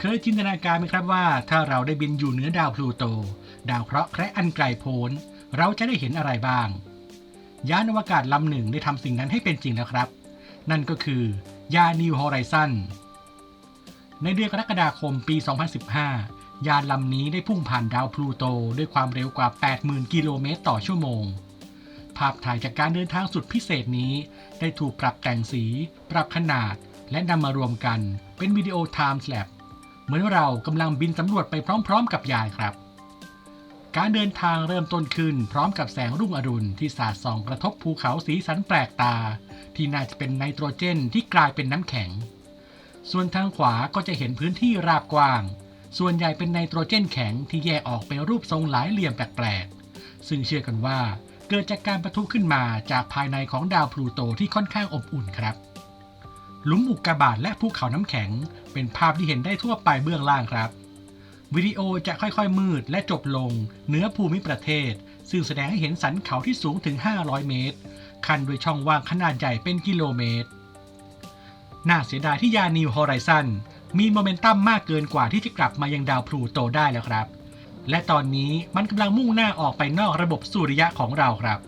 เคยจินตนาการไหมครับว่า ถ้าเราได้บินอยู่เหนือดาวพลูโต ดาวเคราะห์แคระอันไกลโพ้น เราจะได้เห็นอะไรบ้าง ยานอวกาศลำหนึ่งได้ทำสิ่งนั้นให้เป็นจริงแล้วครับ นั่นก็คือยานนิว h อ r ร z ันในเดือนกรกฎาคมปี 2015 ยานลำนี้ได้พุ่งผ่านดาวพลูโตด้วยความเร็วกว่า 80,000 กิโลเมตรต่อชั่วโมง ภาพถ่ายจากการเดินทางสุดพิเศษนี้ ได้ถูกปรับแต่งสี ปรับขนาด และนำมารวมกัน เป็นวิดีโอ Time Slap เหมือนเรากำลังบินสำรวจไปพร้อม ๆ กับยานครับ การเดินทางเริ่มต้นขึ้นพร้อมกับแสงรุ่งอรุณที่สาดส่องกระทบภูเขาสีสันแปลกตา ที่น่าจะเป็นไนโตรเจนที่กลายเป็นน้ำแข็ง ส่วนทางขวาก็จะเห็นพื้นที่ราบกว้าง ส่วนใหญ่เป็นไนโตรเจนแข็งที่แยกออกเป็นรูปทรงหลายเหลี่ยมแปลกๆ ซึ่งเชื่อกันว่าเกิดจากการประทุขึ้นมาจากภายในของดาวพลูโตที่ค่อนข้างอบอุ่นครับ หลุมอุกกาบาตและภูเขาน้ำแข็ง เป็นภาพที่เห็นได้ทั่วไปเบื้องล่างครับ วิดีโอจะค่อยๆมืดและจบลงเหนือภูมิประเทศ ซึ่งแสดงให้เห็นสันเขาที่สูงถึง 500 เมตร คันด้วยช่องว่างขนาดใหญ่เป็นกิโลเมตร น่าเสียดายที่ยานนิว h อ r ร z ันมีโมเมนตัมมากเกินกว่าที่จะกลับมายังดาวพลูโตได้แล้วครับ และตอนนี้มันกำลังมุ่งหน้าออกไปนอกระบบสุริยะของเราครับ